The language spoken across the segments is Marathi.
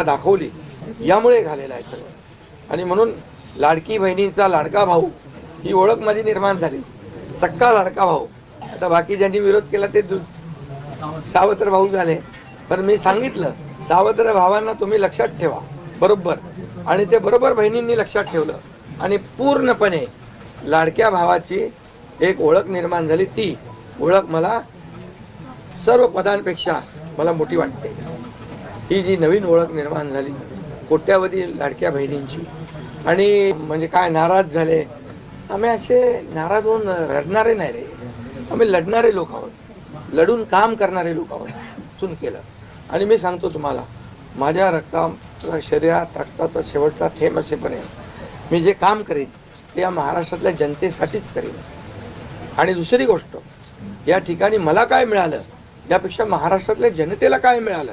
दाखवली यामुळे झालेलं आहे सगळं. आणि म्हणून लाडकी बहिणींचा लाडका भाऊ ही ओळख माझी निर्माण झाली. सक्का लाडका भाऊ. आता बाकी ज्यांनी विरोध केला ते सावत्र भाऊ झाले. पण मी सांगितलं सावत्र भावांना तुम्ही लक्षात ठेवा. बरोबर. आणि ते बरोबर बहिणींनी लक्षात ठेवलं. आणि पूर्णपणे लाडक्या भावाची एक ओळख निर्माण झाली. ती ओळख मला सर्व पदांपेक्षा मला मोठी वाटते. ही जी नवीन ओळख निर्माण झाली कोट्यावधी लाडक्या बहिणींची. आणि म्हणजे काय नाराज झाले? आम्ही असे नाराज होऊन रडणारे नाही रे. आम्ही लढणारे लोक आहोत. लढून काम करणारे लोक आहोत. चून केलं. आणि मी सांगतो तुम्हाला माझ्या रक्ताचा शरीरात रक्ताचा शेवटचा थेंब असेपर्यंत मी जे काम करेन ते या महाराष्ट्रातल्या जनतेसाठीच करेन. आणि दुसरी गोष्ट या ठिकाणी मला काय मिळालं यापेक्षा महाराष्ट्रातल्या जनतेला काय मिळालं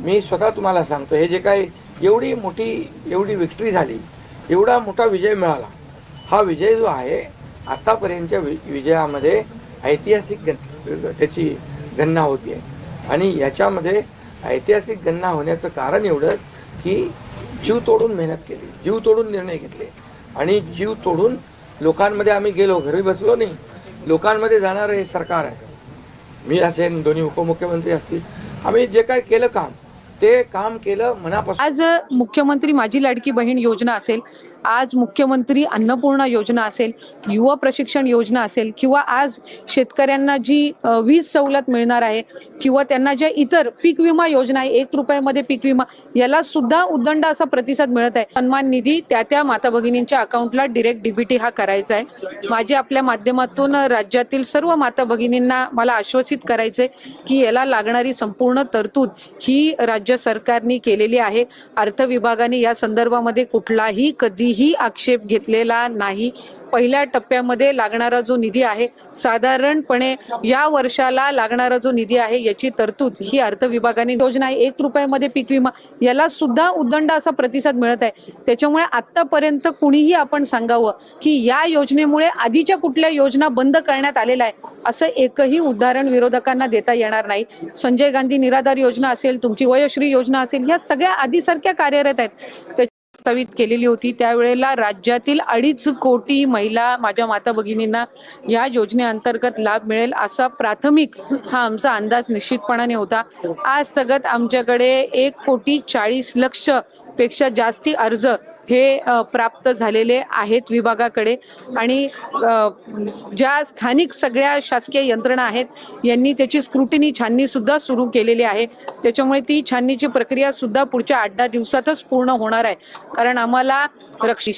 मी स्वतः तुम्हाला सांगतो हे जे काही एवढी मोठी एवढी विक्ट्री झाली एवढा मोठा विजय मिळाला हा विजय जो आहे आत्तापर्यंतच्या वि विजयामध्ये ऐतिहासिक गण त्याची गणना होती आहे आणि याच्यामध्ये ऐतिहासिक गणना होण्याचं कारण एवढं की जीव तोडून मेहनत केली जीव तोडून निर्णय घेतले. आणि जीव तोडून लोकांमध्ये आम्ही गेलो घरी बसलो नाही लोकांमध्ये जाणारं हे सरकार आहे. मी असेन दोन्ही उपमुख्यमंत्री असतील आम्ही जे काय केलं काम ते काम केलं मनापासून. आज मुख्यमंत्री माझी लाडकी बहीण योजना असेल आज मुख्यमंत्री अन्नपूर्णा योजना असेल युवा प्रशिक्षण योजना असेल किंवा आज शेतकऱ्यांना जी वीज सवलत मिळणार आहे किंवा त्यांना ज्या इतर पीक विमा योजना आहे एक रुपयामध्ये पीक विमा याला सुद्धा उदंड असा प्रतिसाद मिळत आहे. सन्मान निधी त्या त्या माता भगिनींच्या अकाउंटला डिरेक्ट डीबीटी हा करायचा आहे. माझे आपल्या माध्यमातून राज्यातील सर्व माता भगिनींना मला आश्वासित करायचंय की याला लागणारी संपूर्ण तरतूद ही राज्य सरकारने केलेली आहे. अर्थ विभागाने या संदर्भामध्ये कुठलाही कधी कधीही आक्षेप घेतलेला नाही. पहिल्या टप्प्यामध्ये लागणारा जो निधी आहे साधारणपणे या वर्षाला लागणारा जो निधी आहे याची तरतूद ही अर्थ विभागाने योजना आहे. एक रुपयामध्ये पीक विमा याला सुद्धा उदंड असा प्रतिसाद मिळत आहे. त्याच्यामुळे आतापर्यंत कुणीही आपण सांगावं की या योजनेमुळे आधीच्या कुठल्या योजना बंद करण्यात आलेल्या आहे असं एकही उदाहरण विरोधकांना देता येणार नाही. संजय गांधी निराधार योजना असेल तुमची वयोश्री योजना असेल ह्या सगळ्या आधीसारख्या कार्यरत आहेत. प्रस्तावित केलेली होती त्यावेळेला राज्यातील अडीच कोटी महिला माझ्या माता भगिनींना या योजनेअंतर्गत लाभ मिळेल असा प्राथमिक हा आमचा अंदाज निश्चितपणाने होता. आज स्थगत आमच्याकडे एक कोटी चाळीस लक्षपेक्षा जास्ती अर्ज हे प्राप्त झालेले आहेत विभागाकडे. आणि ज्या स्थानिक सगळ्या शासकीय यंत्रणा आहेत यांनी त्याची स्क्रुटिनी छाननीसुद्धा सुरू केलेली आहे. त्याच्यामुळे ती छाननीची प्रक्रिया सुद्धा पुढच्या आठ दहा दिवसातच पूर्ण होणार आहे. कारण आम्हाला रक्ष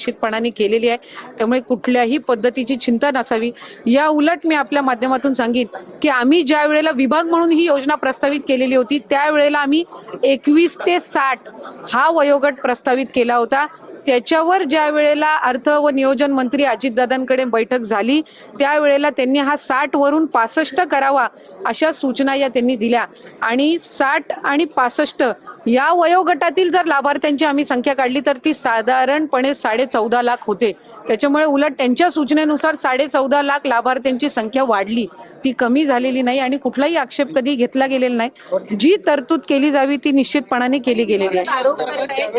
केलेली आहे. त्यामुळे कुठल्याही पद्धतीची चिंता नसावी. या उलट मी आपल्या माध्यमातून सांगेन की आम्ही ज्या वेळेला विभाग म्हणून ही योजना प्रस्तावित केलेली होती त्यावेळेला आम्ही एकवीस ते साठ हा वयोगट प्रस्तावित केला होता. त्याच्यावर ज्या वेळेला अर्थ व नियोजन मंत्री अजितदादांकडे बैठक झाली त्यावेळेला त्यांनी हा साठ वरून पासष्ट करावा अशा सूचना या त्यांनी दिल्या. आणि साठ आणि पासष्ट या वयोगटातील जर लाभार्थ्यांची आम्ही संख्या काढली तर ती साधारणपणे साडे चौदा लाख होते. त्याच्यामुळे उलट त्यांच्या सूचनेनुसार साडे चौदा लाख लाभार्थ्यांची संख्या वाढली. ती कमी झालेली नाही आणि कुठलाही आक्षेप कधी घेतला गेलेला नाही. जी तरतूद केली जावी ती निश्चितपणाने केली गेलेली आहे.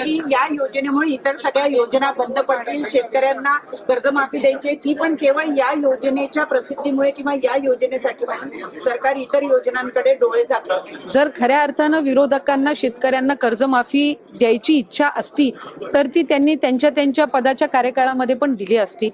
की या योजनेमुळे इतर सगळ्या योजना बंद पडतील शेतकऱ्यांना कर्जमाफी द्यायची ती पण केवळ या योजनेच्या प्रसिद्धीमुळे किंवा या योजनेसाठी सरकार इतर योजनांकडे डोळे झाकलं. जर खऱ्या अर्थानं विरोधकांना शेतकऱ्यांना कर्जमाफी द्यायची इच्छा असती तर ती त्यांनी त्यांच्या त्यांच्या पदाच्या कार्यकाळामध्ये पण दिली असती.